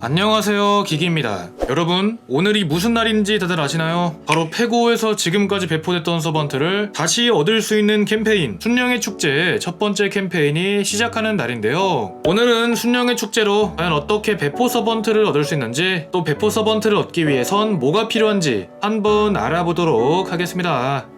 안녕하세요 기기입니다. 여러분 오늘이 무슨 날인지 다들 아시나요? 바로 페고에서 지금까지 배포됐던 서번트를 다시 얻을 수 있는 캠페인 순영의 축제 첫 번째 캠페인이 시작하는 날인데요. 오늘은 순영의 축제로 과연 어떻게 배포 서번트를 얻을 수 있는지 또 배포 서번트를 얻기 위해선 뭐가 필요한지 한번 알아보도록 하겠습니다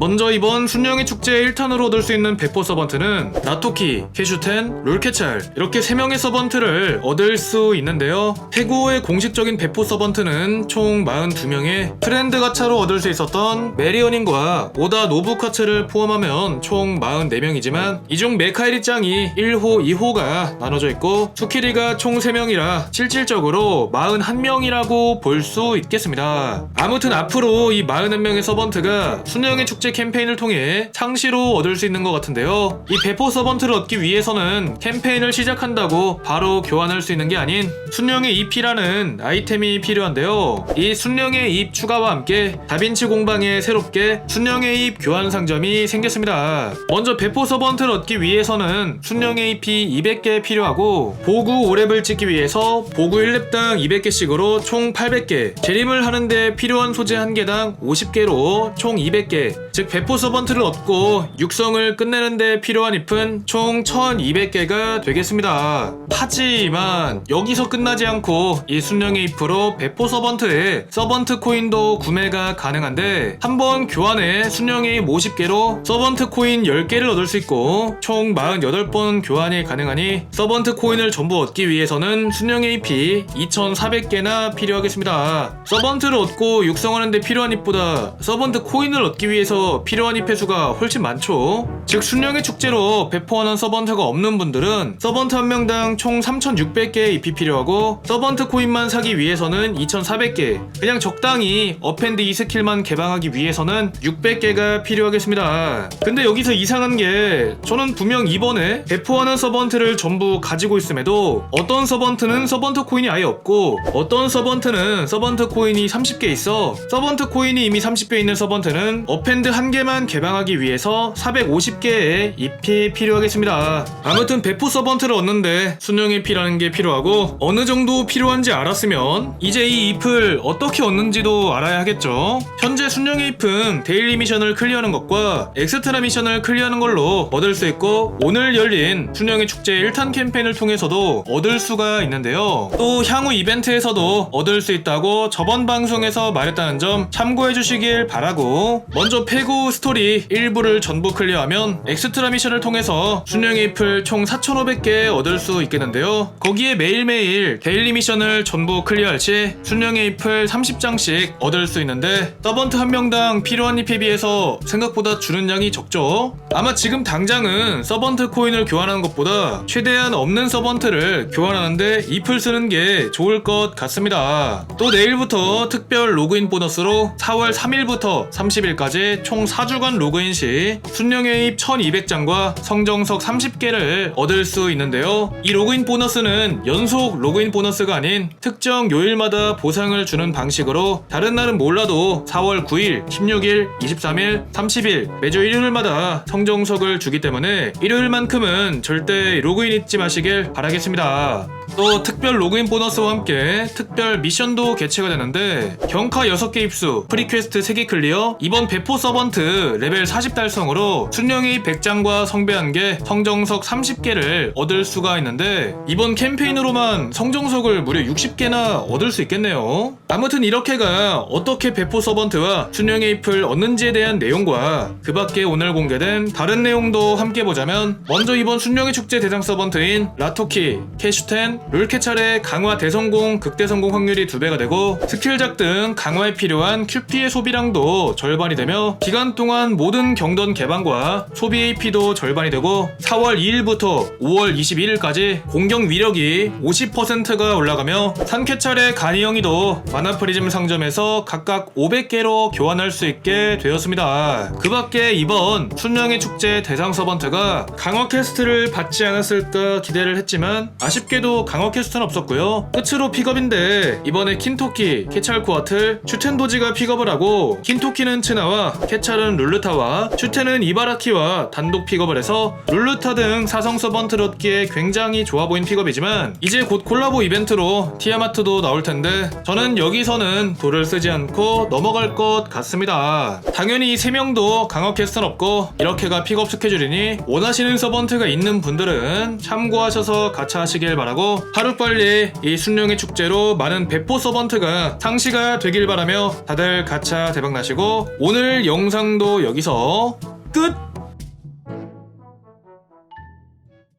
먼저 이번 순영의 축제 1탄으로 얻을 수 있는 배포 서번트는 나토키, 캐슈텐, 롤캐찰 이렇게 3명의 서번트를 얻을 수 있는데요. 페고의 공식적인 배포 서번트는 총 42명의 프렌드 가차로 얻을 수 있었던 메리언인과 오다 노부카츠를 포함하면 총 44명이지만 이 중 메카이리 짱이 1호, 2호가 나눠져 있고 수키리가 총 3명이라 실질적으로 41명이라고 볼 수 있겠습니다. 아무튼 앞으로 이 41명의 서번트가 순영의 축제 캠페인을 통해 상시로 얻을 수 있는 것 같은데요. 이 배포 서번트를 얻기 위해서는 캠페인을 시작한다고 바로 교환할 수 있는 게 아닌 순영의 잎이라는 아이템이 필요한데요. 이 순영의 잎 추가와 함께 다빈치 공방에 새롭게 순영의 잎 교환 상점이 생겼습니다. 먼저 배포 서번트를 얻기 위해서는 순영의 잎이 200개 필요하고 보구 5렙을 찍기 위해서 보구 1렙당 200개씩으로 총 800개 재림을 하는데 필요한 소재 1개당 50개로 총 200개 즉 배포 서번트를 얻고 육성을 끝내는데 필요한 잎은 총 1200개가 되겠습니다. 하지만 여기서 끝나지 않고 이 순영의 잎으로 배포 서번트에 서번트 코인도 구매가 가능한데 한 번 교환에 순영의 잎 50개로 서번트 코인 10개를 얻을 수 있고 총 48번 교환이 가능하니 서번트 코인을 전부 얻기 위해서는 순영의 잎이 2400개나 필요하겠습니다. 서번트를 얻고 육성하는 데 필요한 잎보다 서번트 코인을 얻기 위해서 필요한 잎의 수가 훨씬 많죠. 즉 순영의 축제로 배포하는 서번트가 없는 분들은 서번트 한 명당 총 3600개의 잎이 필요하고 서번트 코인만 사기 위해서는 2400개 그냥 적당히 어펜드 2스킬만 개방하기 위해서는 600개가 필요하겠습니다. 근데 여기서 이상한 게 저는 분명 이번에 배포하는 서번트를 전부 가지고 있음에도 어떤 서번트는 서번트 코인이 아예 없고 어떤 서번트는 서번트 코인이 30개 있어 서번트 코인이 이미 30개 있는 서번트는 어펜드 한 개만 개방하기 위해서 450개의 잎이 필요하겠습니다. 아무튼 배포 서번트를 얻는데 순영의 피라는 게 필요하고 어느 정도 필요한지 알았으면 이제 이 잎을 어떻게 얻는지도 알아야 하겠죠. 현재 순영의 잎은 데일리 미션을 클리어하는 것과 엑스트라 미션을 클리어하는 걸로 얻을 수 있고 오늘 열린 순영의 축제 1탄 캠페인을 통해서도 얻을 수가 있는데요. 또 향후 이벤트에서도 얻을 수 있다고 저번 방송에서 말했다는 점 참고해 주시길 바라고 먼저 페고 스토리 일부를 전부 클리어하면 엑스트라 미션을 통해서 순영의 잎을 총 4,500개 얻을 수 있겠는데요. 거기에 매일매일 데일리 미션을 전부 클리어할 시 순영의 잎을 30장씩 얻을 수 있는데 서번트 한 명당 필요한 잎에 비해서 생각보다 주는 양이 적죠. 아마 지금 당장은 서번트 코인을 교환하는 것보다 최대한 없는 서번트를 교환하는데 잎을 쓰는 게 좋을 것 같습니다. 또 내일부터 특별 로그인 보너스로 4월 3일부터 30일까지 총 4주간 로그인 시 순영의 잎 1200장과 성정석 30개를 얻을 수 있는데요 이 로그인 보너스는 연속 로그인 보너스가 아닌 특정 요일마다 보상을 주는 방식으로 다른 날은 몰라도 4월 9일, 16일, 23일, 30일 매주 일요일마다 성정석을 주기 때문에 일요일만큼은 절대 로그인 잊지 마시길 바라겠습니다. 또 특별 로그인 보너스와 함께 특별 미션도 개최가 되는데 경카 6개 입수, 프리퀘스트 3개 클리어, 이번 배포 서번트 레벨 40 달성으로 순영의 100장과 성배 1개, 성정석 30개를 얻을 수가 있는데 이번 캠페인으로만 성정석을 무려 60개나 얻을 수 있겠네요. 아무튼 이렇게가 어떻게 배포 서번트와 순영의 잎을 얻는지에 대한 내용과 그 밖에 오늘 공개된 다른 내용도 함께 보자면 먼저 이번 순영의 축제 대상 서번트인 라토키, 캐슈텐, 롤캐찰의 강화 대성공, 극대성공 확률이 2배가 되고 스킬작 등 강화에 필요한 QP의 소비량도 절반이 되며 기간 동안 모든 경던 개방과 소비 AP도 절반이 되고 4월 2일부터 5월 21일까지 공격 위력이 50%가 올라가며 산캐찰의 간이영이도 마나프리즘 상점에서 각각 500개로 교환할 수 있게 되었습니다. 그 밖에 이번 순영의 축제 대상 서번트가 강화 퀘스트를 받지 않았을까 기대를 했지만 아쉽게도 강화 퀘스트는 없었고요. 끝으로 픽업인데 이번에 킨토키, 케찰코아틀, 슈텐도지가 픽업을 하고 킨토키는 츠나와 케찰은 룰루타와 슈텐은 이바라키와 단독 픽업을 해서 룰루타 등 사성 서번트를 얻기에 굉장히 좋아 보인 픽업이지만 이제 곧 콜라보 이벤트로 티아마트도 나올 텐데 저는 여기서는 돌을 쓰지 않고 넘어갈 것 같습니다. 당연히 이 3명도 강화 퀘스트는 없고 이렇게가 픽업 스케줄이니 원하시는 서번트가 있는 분들은 참고하셔서 가차 하시길 바라고 하루빨리 이 순룡의 축제로 많은 배포 서번트가 상시가 되길 바라며 다들 가차 대박 나시고 오늘 영상도 여기서 끝!